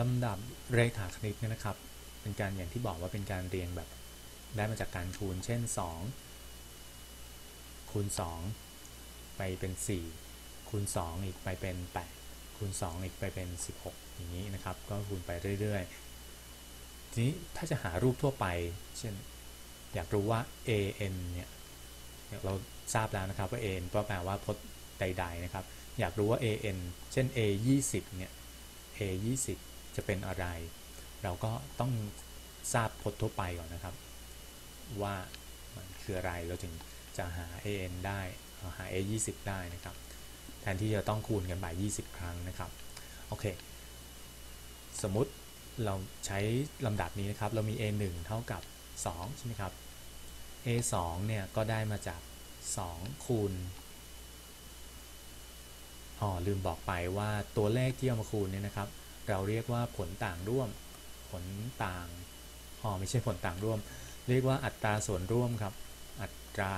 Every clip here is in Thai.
ลำดับเรขาคณิตเนี่ยนะครับ เป็นการอย่างที่บอกว่าเป็นการเรียงแบบได้มาจากการคูณ เช่น 2 คูณ 2 ไปเป็น 4 คูณ 2 อีกไปเป็น 8 คูณ 2 อีกไปเป็น 16 อย่างนี้นะครับ ก็คูณไปเรื่อยๆ ทีนี้ถ้าจะหารูปทั่วไป เช่น อยากรู้ว่า an เนี่ยเราทราบแล้วนะครับว่า an ก็แปลว่าพจน์ใดๆนะครับ อยากรู้ว่า an เช่น a 20เนี่ย a 20 จะเป็นอะไร เราก็ต้องทราบพจน์ทั่วไปก่อนนะครับ ว่ามันคืออะไรเราถึงจะหา an ได้หา a 20ได้นะครับ แทนที่จะต้องคูณกัน by20 ครั้งนะครับโอเคสมมุติเราใช้ลำดับนี้นะครับ เรามี a 1เท่ากับ 2 ใช่ไหมครับ a 2เนี่ยก็ได้มาจาก 2 คูณอ๋อลืมบอกไปว่าตัวเลขที่เอามาคูณเนี่ยนะครับ เราเรียกว่าผลต่างร่วม ผลต่างอ๋อไม่ใช่ผลต่างร่วม เรียกว่าอัตราส่วนร่วมครับ อัตรา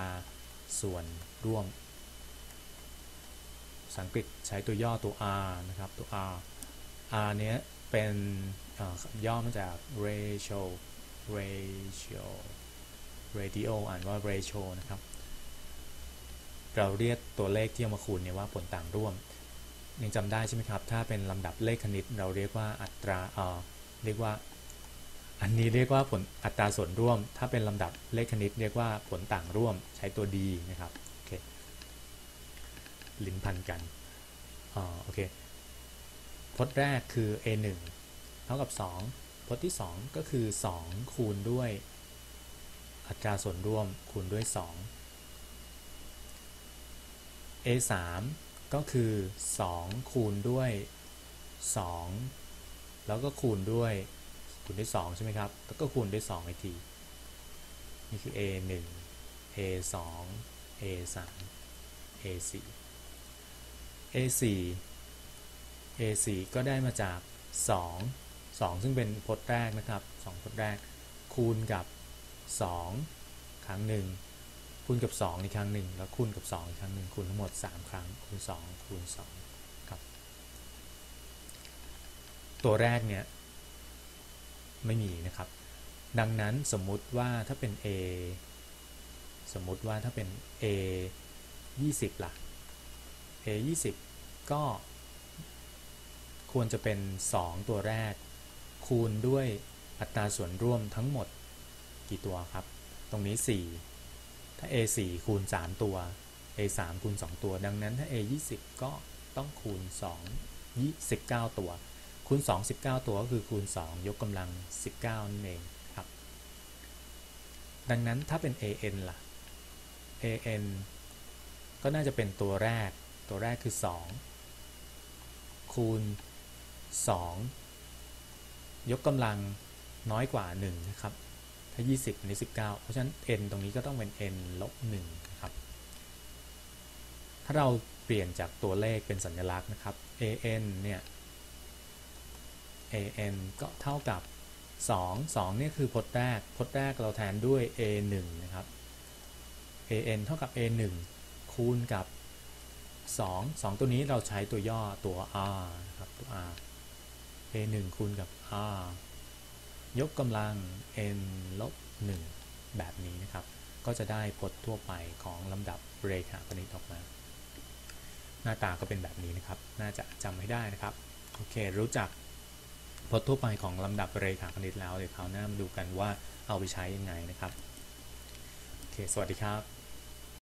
ส่วนร่วมภาษาอังกฤษใช้ตัวย่อตัว r นะครับตัว r r เนี้ยเป็นย่อมาจาก ratio ratio radio อ่านว่า ratio นะครับ เราเรียกตัวเลขที่เอามาคูณเนี่ยว่าผลต่างร่วม ยังจำได้ใช่ไหมครับ ถ้าเป็นลำดับเลขคณิต เราเรียกว่าอัตราเอ่อเรียกว่า อันนี้เรียกว่าผลอัตราส่วนร่วม ถ้าเป็นลำดับเลขคณิต เรียกว่าผลต่างร่วมใช้ตัวดีนะครับโอเคลิ้นพันกันอ่าโอเคพจน์แรกคือ a 1เท่ากับ 2พจน์ที่ 2 ก็คือ 2 คูณด้วยอัตราส่วนร่วมคูณด้วย 2 a 3 ก็คือ 2 คูณด้วย 2 แล้วก็คูณด้วยคูณด้วย 2 ใช่ไหมครับ แล้วก็คูณด้วย2อีกทีนี่คือ a 1 a 2 a 3 a 4 a 4 a 4ก็ได้มาจาก 2 2 ซึ่งเป็นพจน์แรกนะครับ 2พจน์แรกคูณกับ 2 ครั้งหนึ่ง คูณกับ 2 อีกครั้งหนึ่งแล้วคูณกับ 2 อีกครั้งหนึ่งคูณทั้งหมด 3 ครั้งคูณ 2 คูณ2ครับตัวแรกเนี่ยไม่มีนะครับ ดังนั้นสมมุติว่าถ้าเป็น a สมมุติว่าถ้าเป็น a 20ล่ะ a 20ก็ควรจะเป็น 2 ตัวแรก คูณด้วยอัตราส่วนร่วมทั้งหมดกี่ตัวครับ ตรงนี้ 4 ถ้า a 4คูณ 3 ตัว a 3คูณ 2 ตัว ดังนั้นถ้า a 20ก็ต้องคูณ 2 19 ตัว คูณ 2 19 ตัวก็คือคูณ 2 ยกกำลัง 19 นั่นเองครับ ดังนั้นถ้าเป็น an ล่ะ an ก็น่าจะเป็นตัวแรก ตัวแรกคือ 2 คูณ 2 ยกกำลังน้อยกว่า 1 นะครับ ถ้า 20 อันนี้ 19 เพราะฉะนั้น n ตรงนี้ก็ต้องเป็น n ลบ1ครับ ถ้าเราเปลี่ยนจากตัวเลขเป็นสัญลักษณ์นะครับ an เนี่ย an ก็เท่ากับ 2 2เนี่ยคือพจน์แรก พจน์แรกเราแทนด้วย a 1 นะครับ an เท่ากับ a 1 คูณกับ 2 2 ตัวนี้เราใช้ตัวย่อตัว r นะครับตัว r a 1 คูณกับ r ยกกำลัง n ลบ1แบบนี้นะครับ ก็จะได้พจน์ทั่วไปของลำดับเรขาคณิตออกมา หน้าตาก็เป็นแบบนี้นะครับ น่าจะจำให้ได้นะครับ โอเค รู้จักพจน์ทั่วไปของลำดับเรขาคณิตแล้วเดี๋ยวคราวหน้ามาดูกันว่าเอาไปใช้ยังไงนะครับ โอเค สวัสดีครับ